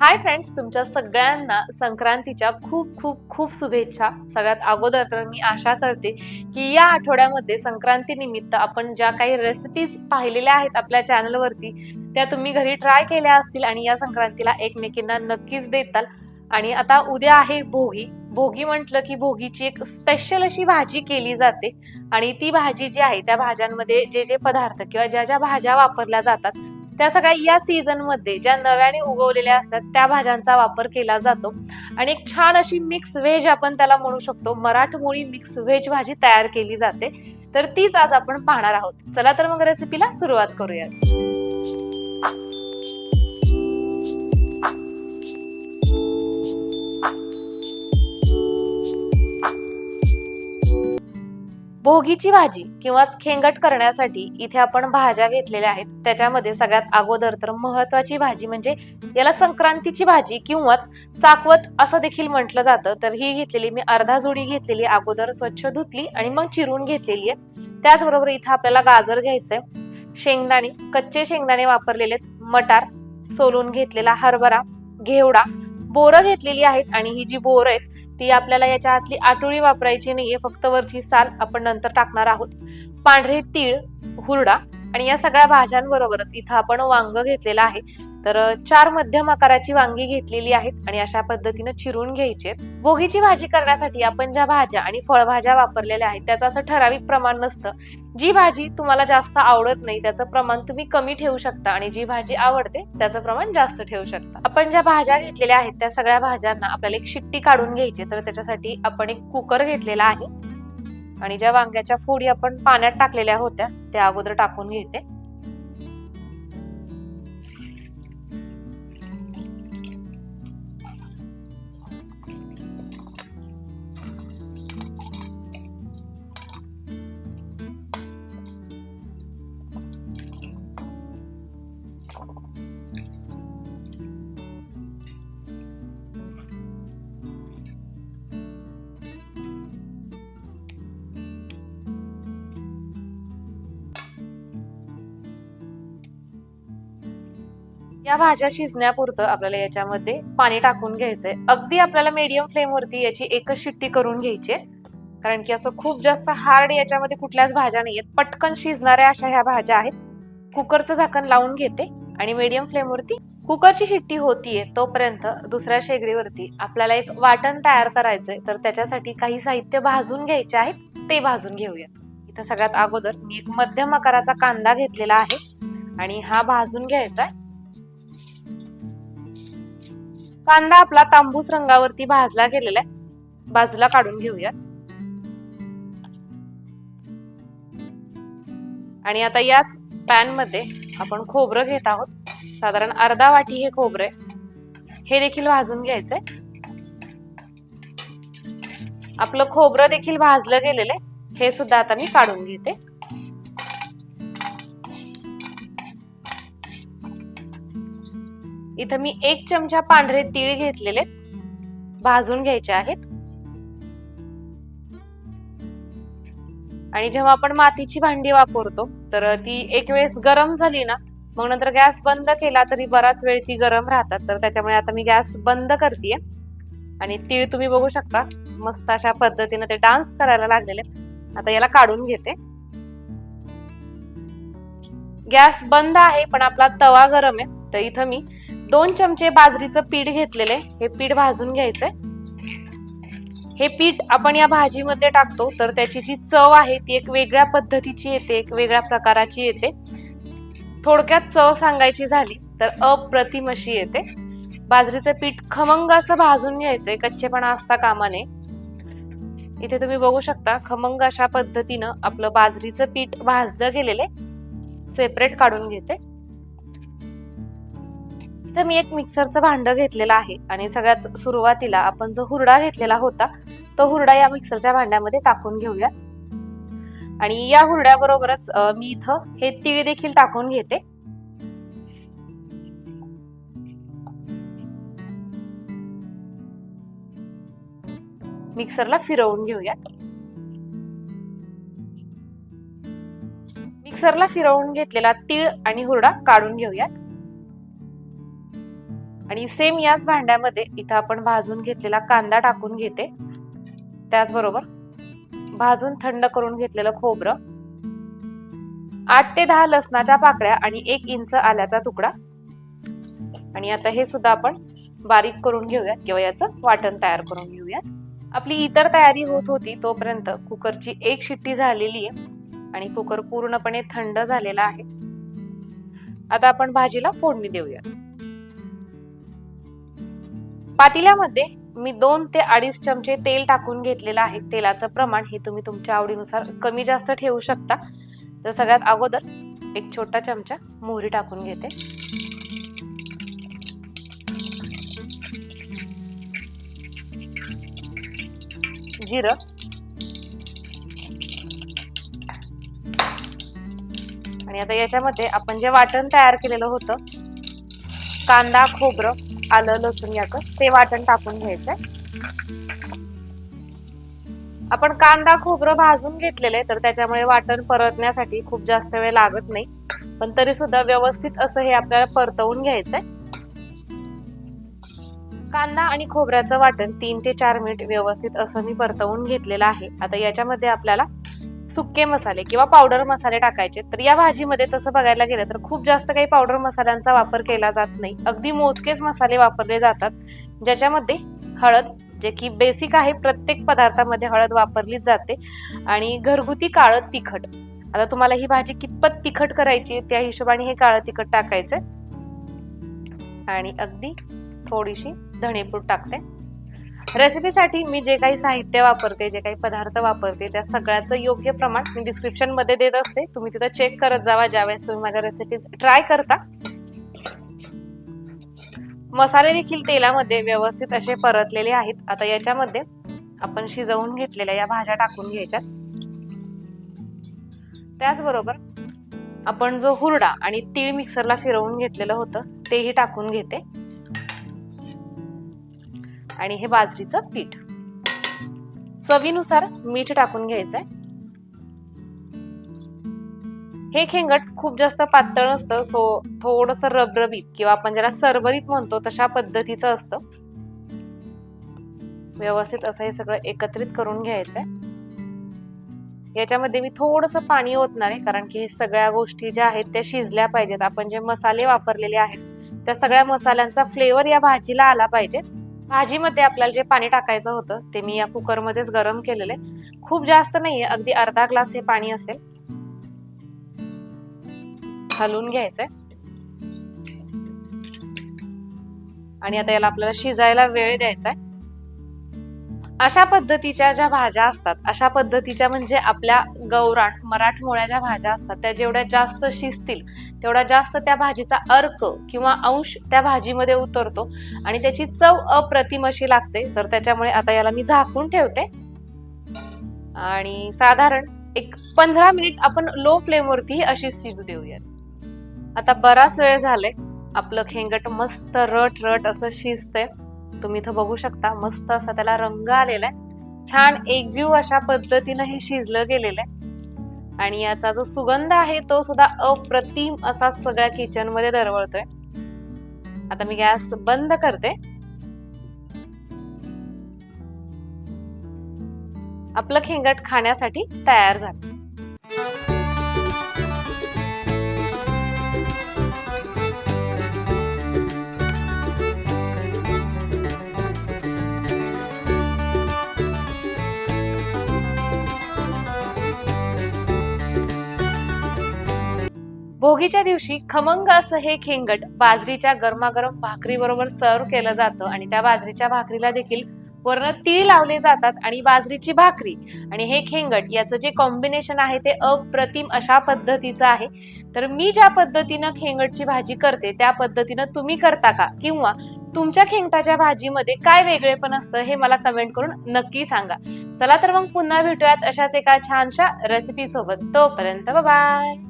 Hi friends तुमच्या सगळ्यांना संक्रांतीच्या खूप खूप खूप शुभेच्छा. सगळ्यात अगोदर तर मी आशा करते की या आठवड्यामध्ये संक्रांतीनिमित्त आपण ज्या काही रेसिपीज पाहिलेल्या आहेत आपल्या चॅनलवरती त्या तुम्ही घरी ट्राय केल्या असतील आणि या संक्रांतीला एकमेकींना नक्कीच देताल. आणि आता उद्या आहे भोगी. भोगी म्हटलं की भोगीची एक स्पेशल अशी भाजी केली जाते. आणि ती भाजी जी आहे त्या भाज्यांमध्ये जे जे पदार्थ किंवा ज्या ज्या भाज्या वापरल्या जातात त्या सगळ्या या सीझनमध्ये ज्या नव्याने उगवलेल्या असतात त्या भाज्यांचा वापर केला जातो. आणि एक छान अशी मिक्स व्हेज आपण त्याला म्हणू शकतो. मराठमोळी मिक्स व्हेज भाजी तयार केली जाते. तर तीच आज आपण पाहणार आहोत. चला तर मग रेसिपीला सुरुवात करूयात. भोगीची भाजी किंवा खेंगट करण्यासाठी इथे आपण भाज्या घेतलेल्या आहेत. त्याच्यामध्ये सगळ्यात अगोदर तर महत्वाची भाजी म्हणजे याला संक्रांतीची भाजी किंवा चाकवत असं देखील म्हटलं जातं. तर ही घेतलेली मी अर्धा जोडी घेतलेली आहे. अगोदर स्वच्छ धुतली आणि मग चिरून घेतलेली आहे. त्याचबरोबर इथं आपल्याला गाजर घ्यायचंय. शेंगदाणे कच्चे शेंगदाणे वापरलेले आहेत, मटार सोलून घेतलेला हरभरा घेवडा बोरं घेतलेली आहेत आणि ही जी बोरं आहेत ती आपल्याला याच्या आतली आटोळी वापरायची नाहीये. फक्त वरची साल आपण नंतर टाकणार आहोत. पांढरे तीळ हुरडा आणि या सगळ्या भाज्यांबरोबरच इथं आपण वांग घेतलेलं आहे. तर चार मध्यम आकाराची वांगी घेतलेली आहेत आणि अशा पद्धतीनं चिरून घ्यायचे. गोगीची भाजी करण्यासाठी आपण ज्या भाज्या आणि फळभाज्या वापरलेल्या आहेत त्याचं असं ठराविक प्रमाण नसतं. जी भाजी तुम्हाला जास्त आवडत नाही त्याचं प्रमाण तुम्ही कमी ठेवू शकता आणि जी भाजी आवडते त्याचं प्रमाण जास्त ठेवू शकता. आपण ज्या भाज्या घेतलेल्या आहेत त्या सगळ्या भाज्यांना आपल्याला एक शिट्टी काढून घ्यायची तर त्याच्यासाठी आपण एक कुकर घेतलेला आहे. आणि ज्या वांग्याच्या फोडी आपण पाण्यात टाकलेल्या होत्या त्या अगोदर टाकून घेते या भाज्या शिजण्यापुरतं आपल्याला याच्यामध्ये पाणी टाकून घ्यायचंय. अगदी आपल्याला मीडियम फ्लेम वरती याची एकच शिट्टी करून घ्यायची कारण की असं खूप जास्त हार्ड याच्यामध्ये कुठल्याच भाज्या नाहीयेत. पटकन शिजणाऱ्या अशा ह्या भाज्या आहेत. कुकरचं झाकण लावून घेते आणि मीडियम फ्लेमवरती कुकरची शिट्टी होतीये तोपर्यंत दुसऱ्या शेगडीवरती आपल्याला एक वाटण तयार करायचंय. तर त्याच्यासाठी काही साहित्य भाजून घ्यायचे आहेत. ते भाजून घेऊयात. इथं सगळ्यात अगोदर मी एक मध्यम आकाराचा कांदा घेतलेला आहे. आणि हा भाजून घ्यायचा आहे. कांदा आपला तांबूस रंगावरती भाजला गेलेला आहे. बाजूला काढून घेऊया आणि आता याच पॅनमध्ये आपण खोबरं घेत आहोत. साधारण अर्धा वाटी हे खोबरे आहे. हे देखील भाजून घ्यायचंय. आपलं खोबरं देखील भाजलं गेलेलं आहे. हे सुद्धा आता मी काढून घेते. इथं मी एक चमचा पांढरे तीळ घेतलेले. भाजून घ्यायचे आहेत. आणि जेव्हा आपण मातीची भांडी वापरतो तर ती एक वेळेस गरम झाली ना मग नंतर गॅस बंद केला तरी बराच वेळ ती गरम राहतात. तर त्याच्यामुळे आता मी गॅस बंद करते आणि तीळ तुम्ही बघू शकता मस्त अशा पद्धतीने ते डान्स करायला लागलेले. आता याला काढून घेते. गॅस बंद आहे पण आपला तवा गरम आहे. तर इथं मी दोन चमचे बाजरीचं पीठ घेतलेले. हे पीठ भाजून घ्यायचंय. हे पीठ आपण या भाजीमध्ये टाकतो तर त्याची जी चव आहे ती एक वेगळ्या पद्धतीची येते एक वेगळ्या प्रकाराची येते. थोडक्यात चव सांगायची झाली तर अप्रतिम अशी येते. बाजरीचं पीठ खमंग असं भाजून घ्यायचंय कच्चेपणा असता कामा नये इथे तुम्ही बघू शकता खमंग अशा पद्धतीनं आपलं बाजरीचं पीठ भाजलं गेलेले सेपरेट काढून घेते. तर मी एक मिक्सरचं भांड घेतलेलं आहे आणि सगळ्यात सुरुवातीला आपण जो हुरडा घेतलेला होता तो हुरडा या मिक्सरच्या भांड्यामध्ये टाकून घेऊया. आणि या हुरड्याबरोबरच मी इथं हे तीळ देखील टाकून घेते. मिक्सरला फिरवून घेऊया. मिक्सरला फिरवून घेतलेला तीळ आणि हुरडा काढून घेऊयात. आणि सेम याच भांड्यामध्ये इथं आपण भाजून घेतलेला कांदा टाकून घेते. त्याचबरोबर भाजून थंड करून घेतलेलं खोबरं. आठ ते दहा लसणाच्या पाकळ्या आणि एक इंच आल्याचा तुकडा. आणि आता हे सुद्धा आपण बारीक करून घेऊयात किंवा याचं वाटण तयार करून घेऊयात. आपली इतर तयारी होत होती तोपर्यंत कुकरची एक शिट्टी झालेली आहे आणि कुकर पूर्णपणे थंड झालेला आहे. आता आपण भाजीला फोडणी देऊया पातेल्यामध्ये मी दोन ते अडीच चमचे तेल टाकून घेतलेलं आहे. तेलाचं प्रमाण हे तुम्ही तुमच्या आवडीनुसार कमी जास्त ठेवू शकता. तर सगळ्यात अगोदर एक छोटा चमचा मोहरी टाकून घेते. जिरं. आणि आता याच्यामध्ये आपण जे वाटण तयार केलेलं होतं कांदा खोबरं आलं लसूण याचं ते वाटण टाकून घ्यायचंय. आपण कांदा खोबरं भाजून घेतलेले तर त्याच्यामुळे वाटण परतण्यासाठी खूप जास्त वेळ लागत नाही. पण तरी सुद्धा व्यवस्थित असं हे आपल्याला परतवून घ्यायचंय. कांदा आणि खोबऱ्याचं वाटण तीन ते चार मिनिट व्यवस्थित असं मी परतवून घेतलेलं आहे. आता याच्यामध्ये आपल्याला सुके मसाले किंवा पावडर मसाले टाकायचे. तर या भाजीमध्ये तसं बघायला गेलं तर खूप जास्त काही पावडर मसाल्यांचा वापर केला जात नाही. अगदी मोजकेच मसाले वापरले जातात ज्याच्यामध्ये हळद जे की बेसिक आहे प्रत्येक पदार्थामध्ये हळद वापरलीच जाते आणि घरगुती काळं तिखट. आता तुम्हाला ही भाजी कितपत तिखट करायची त्या हिशोबाने हे काळं तिखट टाकायचं आणि अगदी थोडीशी धणेपूड टाकते. रेसिपीसाठी मी जे काही साहित्य वापरते जे काही पदार्थ वापरते त्या सगळ्याचं योग्य प्रमाण मी डिस्क्रिप्शनमध्ये देत असते. तुम्ही तिथं चेक करत जावा ज्यावेळेस तुम्ही माझ्या रेसिपीज ट्राय करता. मसाले देखील तेलामध्ये व्यवस्थित असे परतलेले आहेत. आता याच्यामध्ये आपण शिजवून घेतलेल्या या भाज्या टाकून घ्यायच्या त्याचबरोबर आपण जो हुरडा आणि तीळ मिक्सरला फिरवून घेतलेलं होतं तेही टाकून घेते. आणि हे बाजरीचं पीठ. चवीनुसार मीठ टाकून घ्यायचंय. हे खेंगट खूप जास्त पातळ नसतं सो थोडस रबरबीत किंवा आपण ज्याला सरबरीत म्हणतो तशा पद्धतीचं असतं. व्यवस्थित असं हे सगळं एकत्रित करून घ्यायचंय. याच्यामध्ये मी थोडस पाणी ओतणार आहे कारण की हे सगळ्या गोष्टी ज्या आहेत त्या शिजल्या पाहिजेत. आपण जे मसाले वापरलेले आहेत त्या सगळ्या मसाल्यांचा फ्लेवर या भाजीला आला पाहिजे. भाजीमध्ये आपल्याला जे पाणी टाकायचं होतं ते मी या कुकरमध्येच गरम केलेलं आहे. खूप जास्त नाही अगदी अर्धा ग्लास हे पाणी असेल. हलवून घ्यायचंय. आणि आता याला आपल्याला शिजायला वेळ द्यायचा आहे अशा पद्धतीच्या ज्या भाज्या असतात अशा पद्धतीच्या म्हणजे आपल्या गौराट मराठमोळ्या ज्या भाज्या असतात त्या जेवढ्या जास्त शिजतील तेवढा जास्त त्या भाजीचा अर्क किंवा अंश त्या भाजीमध्ये उतरतो आणि त्याची चव अप्रतिम अशी लागते. तर त्याच्यामुळे आता याला मी झाकून ठेवते. आणि साधारण एक पंधरा मिनिट आपण लो फ्लेमवरती अशी शिजू देऊयात. आता बराच वेळ झालाय. आपलं खेंगट मस्त रट रट असं शिजतंय. तुम्ही इथं बघू शकता मस्त असा त्याला रंग आलेला आहे. छान एकजीव अशा पद्धतीनं हे शिजलं गेलेलं आहे. आणि याचा जो सुगंध आहे तो सुद्धा अप्रतिम असा सगळ्या किचनमध्ये दरवळतोय. आता मी गॅस बंद करते. आपलं खेंगट खाण्यासाठी तयार झालं. भोगीच्या दिवशी खमंग असं हे खेंगट बाजरीच्या गरमागरम भाकरी बरोबर सर्व केलं जातं आणि त्या बाजरीच्या भाकरीला देखील वर्ण तीळ लावले जातात आणि बाजरीची भाकरी. आणि हे खेंगट याचं जे कॉम्बिनेशन आहे ते अप्रतिम अशा पद्धतीचं आहे. तर मी ज्या पद्धतीनं खेंगटची भाजी करते त्या पद्धतीनं तुम्ही करता का? किंवा तुमच्या खेंगटाच्या भाजीमध्ये काय वेगळेपण असतं हे मला कमेंट करून नक्की सांगा. चला तर मग पुन्हा भेटूयात अशाच एका छानशा रेसिपी सोबत. तोपर्यंत बाय